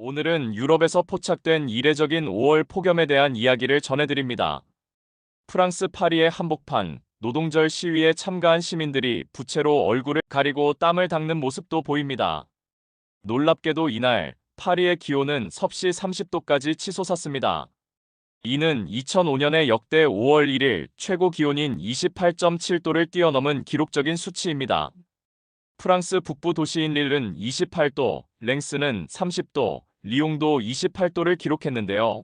오늘은 유럽에서 포착된 이례적인 5월 폭염에 대한 이야기를 전해드립니다. 프랑스 파리의 한복판, 노동절 시위에 참가한 시민들이 부채로 얼굴을 가리고 땀을 닦는 모습도 보입니다. 놀랍게도 이날 파리의 기온은 섭씨 30도까지 치솟았습니다. 이는 2005년의 역대 5월 1일 최고 기온인 28.7도를 뛰어넘은 기록적인 수치입니다. 프랑스 북부 도시인 릴은 28도, 랭스는 30도, 리옹도 28도를 기록했는데요.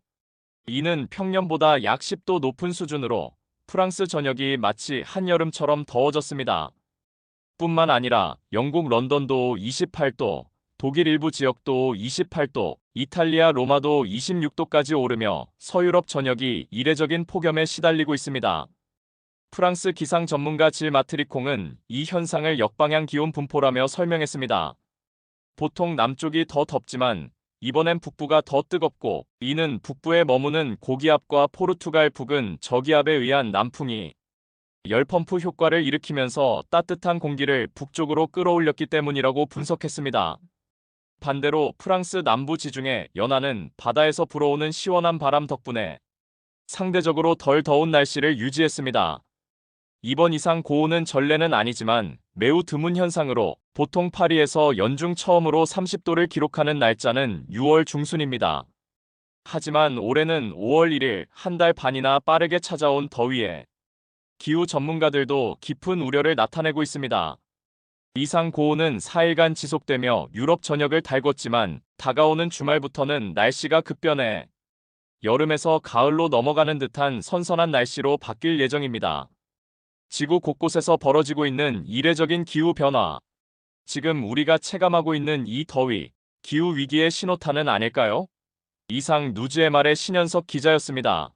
이는 평년보다 약 10도 높은 수준으로 프랑스 전역이 마치 한여름처럼 더워졌습니다. 뿐만 아니라 영국 런던도 28도, 독일 일부 지역도 28도, 이탈리아 로마도 26도까지 오르며 서유럽 전역이 이례적인 폭염에 시달리고 있습니다. 프랑스 기상 전문가 질 마트리콩은 이 현상을 역방향 기온 분포라며 설명했습니다. 보통 남쪽이 더 덥지만 이번엔 북부가 더 뜨겁고 이는 북부에 머무는 고기압과 포르투갈 북은 저기압에 의한 남풍이 열펌프 효과를 일으키면서 따뜻한 공기를 북쪽으로 끌어올렸기 때문이라고 분석했습니다. 반대로 프랑스 남부 지중해 연안은 바다에서 불어오는 시원한 바람 덕분에 상대적으로 덜 더운 날씨를 유지했습니다. 이번 이상 고온은 전례는 아니지만 매우 드문 현상으로 보통 파리에서 연중 처음으로 30도를 기록하는 날짜는 6월 중순입니다. 하지만 올해는 5월 1일 한 달 반이나 빠르게 찾아온 더위에 기후 전문가들도 깊은 우려를 나타내고 있습니다. 이상 고온은 4일간 지속되며 유럽 전역을 달궜지만 다가오는 주말부터는 날씨가 급변해 여름에서 가을로 넘어가는 듯한 선선한 날씨로 바뀔 예정입니다. 지구 곳곳에서 벌어지고 있는 이례적인 기후 변화. 지금 우리가 체감하고 있는 이 더위, 기후 위기의 신호탄은 아닐까요? 이상 누즈의 말의 신현석 기자였습니다.